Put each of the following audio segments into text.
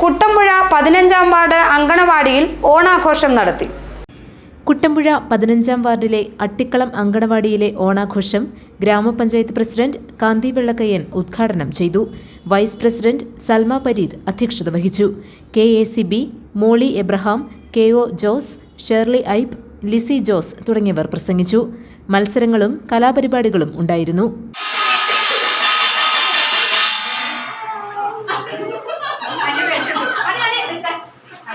കുട്ടമ്പുഴ പതിനഞ്ചാം വാർഡ് അങ്കണവാടിയിൽ ഓണാഘോഷം നടത്തി. കുട്ടമ്പുഴ പതിനഞ്ചാം വാർഡിലെ അട്ടിക്കളം അങ്കണവാടിയിലെ ഓണാഘോഷം ഗ്രാമപഞ്ചായത്ത് പ്രസിഡന്റ് കാന്തി വെള്ളക്കയ്യൻ ഉദ്ഘാടനം ചെയ്തു. വൈസ് പ്രസിഡന്റ് സൽമ പരീദ് അധ്യക്ഷത വഹിച്ചു. K A C B Molly Abraham K O Jose Shirley ഐബ് Lissy Jose തുടങ്ങിയവർ പ്രസംഗിച്ചു. മത്സരങ്ങളും കലാപരിപാടികളും ഉണ്ടായിരുന്നു.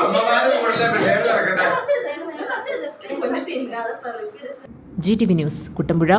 അമ്മമാര് കൂടുതൽ G T V news Kuttampuzha.